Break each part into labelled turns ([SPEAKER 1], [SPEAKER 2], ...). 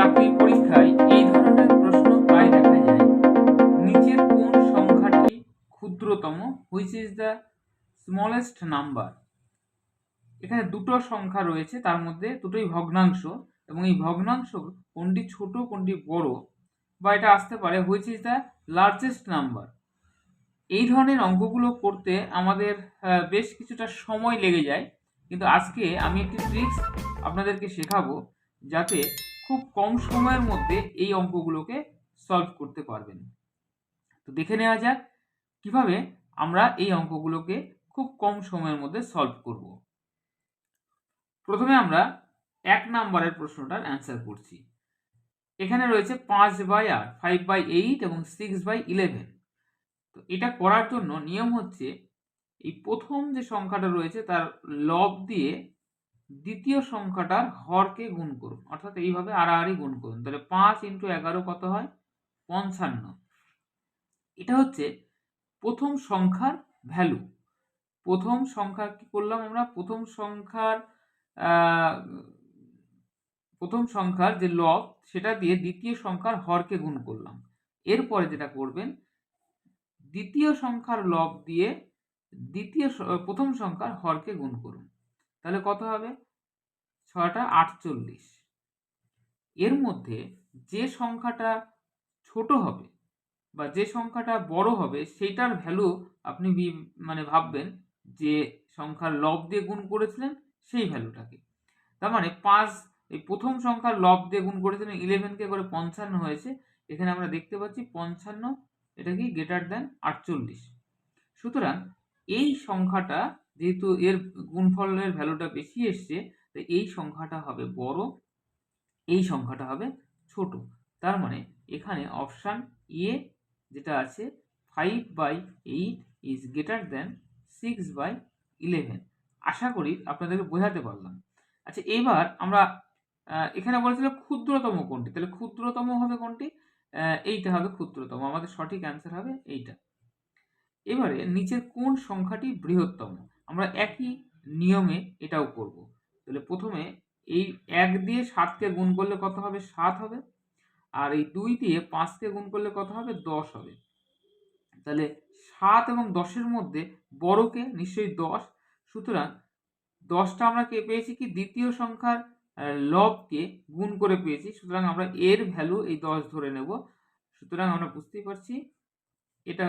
[SPEAKER 1] চাকরির পরীক্ষায় এই ধরনের প্রশ্ন প্রায় দেখা যায়। নিচের কোন সংখ্যাটি ক্ষুদ্রতম which is the smallest number এখানে দুটো সংখ্যা রয়েছে, তার মধ্যে দুটোই ভগ্নাংশ এবং এই ভগ্নাংশ কোনটি ছোট, কোনটি বড় বা এটা আসতে পারে which is the largest number এই ধরনের অঙ্কগুলো করতে আমাদের বেশ কিছুটা সময় লেগে যায়। কিন্তু আজকে আমি একটি ট্রিক্স আপনাদেরকে শেখাবো যাতে খুব কম সময়ের মধ্যে এই অঙ্কগুলোকে সলভ করতে পারবেন। তো দেখে নেওয়া যাক কীভাবে আমরা এই অঙ্কগুলোকে খুব কম সময়ের মধ্যে সলভ করব। প্রথমে আমরা এক নাম্বারের প্রশ্নটার অ্যান্সার করছি। এখানে রয়েছে পাঁচ বাই আট ফাইভ বাই এইট এবং সিক্স বাই ইলেভেন তো এটা করার জন্য নিয়ম হচ্ছে, এই প্রথম যে সংখ্যাটা রয়েছে তার লব দিয়ে দ্বিতীয় সংখ্যাটার হরকে গুণ করুন, অর্থাৎ এইভাবে আড়াআড়ি গুণ করুন, তাহলে পাঁচ ইন্টু এগারো কত হয়? পঞ্চান্ন। এটা হচ্ছে প্রথম সংখ্যার ভ্যালু। প্রথম সংখ্যা কি করলাম আমরা? প্রথম সংখ্যার প্রথম সংখ্যার যে লব সেটা দিয়ে দ্বিতীয় সংখ্যার হরকে গুণ করলাম। এরপরে যেটা করবেন, দ্বিতীয় সংখ্যার লব দিয়ে দ্বিতীয় প্রথম সংখ্যার হরকে গুণ করুন। তাহলে কত হবে? ছয়টা আটচল্লিশ। এর মধ্যে যে সংখ্যাটা ছোট হবে বা যে সংখ্যাটা বড় হবে সেইটার ভ্যালু আপনি মানে ভাববেন যে সংখ্যার লব দিয়ে গুণ করেছিলেন সেই ভ্যালুটাকে তার মানে পাঁচ, এই প্রথম সংখ্যার লব দিয়ে গুণ করেছিলেন ইলেভেনকে করে পঞ্চান্ন হয়েছে। এখানে আমরা দেখতে পাচ্ছি পঞ্চান্ন, এটা কি গ্রেটার দেন আটচল্লিশ। সুতরাং এই সংখ্যাটা যেহেতু এর গুণফলের ভ্যালুটা বেশি এসছে তাই এই সংখ্যাটা হবে বড়, এই সংখ্যাটা হবে ছোট। তার মানে এখানে অপশান এ যেটা আছে five by eight is greater than six by eleven আশা করি আপনাদেরকে বোঝাতে পারলাম। আচ্ছা এবার আমরা এখানে বলেছিল ক্ষুদ্রতম কোনটি? তাহলে ক্ষুদ্রতম হবে কোনটি? এইটা হবে ক্ষুদ্রতম। আমাদের সঠিক অ্যান্সার হবে এইটা। এবারে নিচের কোন সংখ্যাটি বৃহত্তম? আমরা একই নিয়মে এটাও করব। তাহলে প্রথমে এই এক দিয়ে সাতকে গুণ করলে কত হবে? সাত হবে। আর এই দুই দিয়ে পাঁচকে গুণ করলে কত হবে? দশ হবে। তাহলে সাত এবং দশের মধ্যে বড়কে নিশ্চয়ই দশ। সুতরাং দশটা আমরা কে পেয়েছি কি? দ্বিতীয় সংখ্যার লবকে গুণ করে পেয়েছি। সুতরাং আমরা এর ভ্যালু এই দশ ধরে নেব। সুতরাং আমরা বুঝতেই পারছি এটা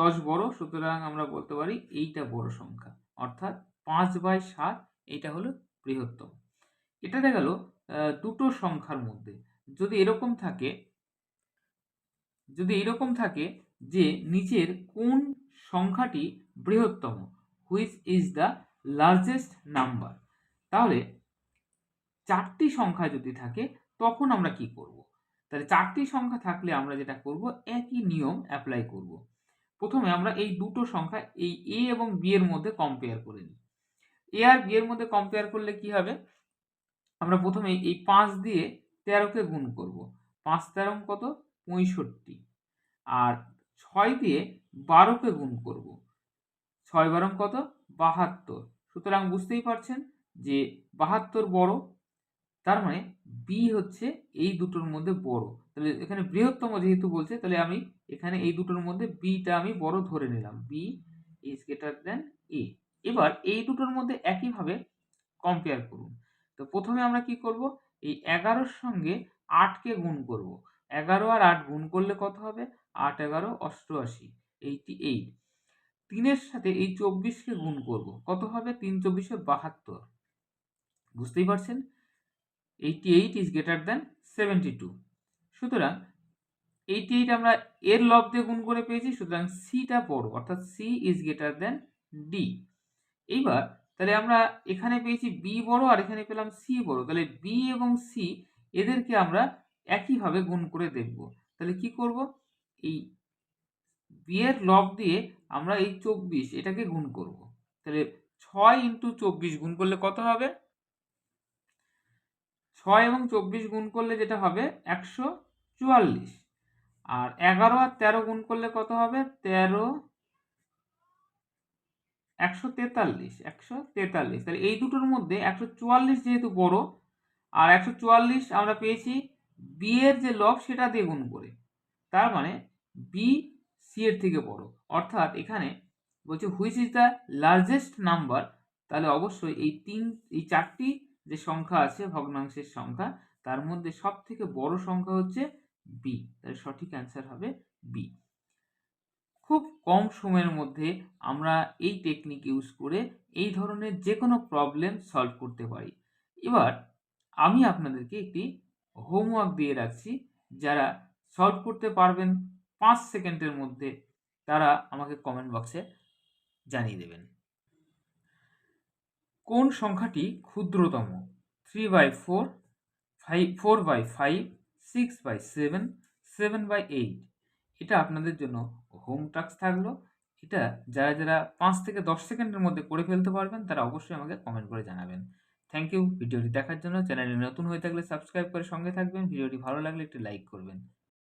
[SPEAKER 1] দশ বড়, সুতরাং আমরা বলতে পারি এইটা বড় সংখ্যা। অর্থাৎ পাঁচ বাই সাত, এটা হলো বৃহত্তম। এটা দেখা গেল দুটো সংখ্যার মধ্যে। যদি এরকম থাকে, যদি এরকম থাকে যে নিচের কোন সংখ্যাটি বৃহত্তম which is the largest number তাহলে চারটি সংখ্যা যদি থাকে, তখন আমরা কি করব? তাহলে চারটি সংখ্যা থাকলে আমরা যেটা করব, একই নিয়ম অ্যাপ্লাই করব। প্রথমে আমরা এই দুটো সংখ্যা, এই এ এবং বি এর মধ্যে কম্পেয়ার করে নিই। এ আর বি এর মধ্যে কম্পেয়ার করলে কি হবে? আমরা প্রথমে এই পাঁচ দিয়ে তেরোকে গুণ করব। পাঁচ তেরো কত? পঁয়ষট্টি। আর ছয় দিয়ে বারোকে গুণ করব। ছয় বারং কত? বাহাত্তর। সুতরাং বুঝতেই পারছেন যে বাহাত্তর বড় তার মানে বি হচ্ছে এই দুটোর মধ্যে বড়। তাহলে এখানে বৃহত্তম যেহেতু বলছে, তাহলে আমি এখানে এই দুটোর মধ্যে বিটা আমি বড় ধরে নিলাম। B is greater than A এবার এই দুটোর মধ্যে একইভাবে কম্পেয়ার করুন। তো প্রথমে আমরা কি করব? এই এগারোর সঙ্গে আটকে গুণ করব। এগারো আর আট গুণ করলে কত হবে? আট, এগারো, অষ্টআশি এইটি এইট তিনের সাথে এই চব্বিশকে গুণ করব। কত হবে? তিন চব্বিশে বাহাত্তর। বুঝতেই পারছেন? Eighty eight is greater than seventy two সুতরাং এইটি এইট আমরা এর লব দিয়ে গুণ করে পেয়েছি, সুতরাং সিটা বড়, অর্থাৎ C is greater than D এইবার তাহলে আমরা এখানে পেয়েছি বি বড় আর এখানে পেলাম সি বড়, তাহলে বি এবং সি এদেরকে আমরা একইভাবে গুণ করে দেখব। তাহলে কি করব? এই বি এর লব দিয়ে আমরা এই চব্বিশ এটাকে গুণ করব। তাহলে ছয় ইন্টু চব্বিশ গুণ করলে কত হবে? ছয় এবং চব্বিশ গুণ করলে যেটা হবে একশো চুয়াল্লিশ। আর এগারো আর তেরো গুণ করলে কত হবে? তেরো একশো তেতাল্লিশ একশো তেতাল্লিশ। তাহলে এই দুটোর মধ্যে একশো চুয়াল্লিশ যেহেতু বড়, আর একশো চুয়াল্লিশ আমরা পেয়েছি বি এর যে লব সেটা দিয়ে গুণ করে। তার মানে বি সি এর থেকে বড়। অর্থাৎ এখানে বলছে which is the largest number তাহলে অবশ্যই এই তিন, এই চারটি যে সংখ্যা আছে, ভগ্নাংশের সংখ্যা, তার মধ্যে সব থেকে বড় সংখ্যা হচ্ছে বি তাহলে সঠিক অ্যান্সার হবে বি খুব কম সময়ের মধ্যে আমরা এই টেকনিক ইউজ করে এই ধরনের যে কোনো প্রবলেম সলভ করতে পারি। এবার আমি আপনাদেরকে একটি হোমওয়ার্ক দিয়ে রাখছি, যারা সলভ করতে পারবেন, পাঁচ সেকেন্ডের মধ্যে তারা আমাকে কমেন্ট বক্সে জানিয়ে দেবেন। কোন সংখ্যাটি ক্ষুদ্রতম? Three by four five four by five six by seven seven by eight এটা আপনাদের জন্য হোম টাস্ক থাকল। এটা যারা যারা পাঁচ থেকে দশ সেকেন্ডের মধ্যে করে ফেলতে পারবেন, তারা অবশ্যই আমাকে কমেন্ট করে জানাবেন। থ্যাংক ইউ ভিডিওটি দেখার জন্য চ্যানেলে নতুন হয়ে থাকলে সাবস্ক্রাইব করে সঙ্গে থাকবেন। ভিডিওটি ভালো লাগলে একটি লাইক করবেন।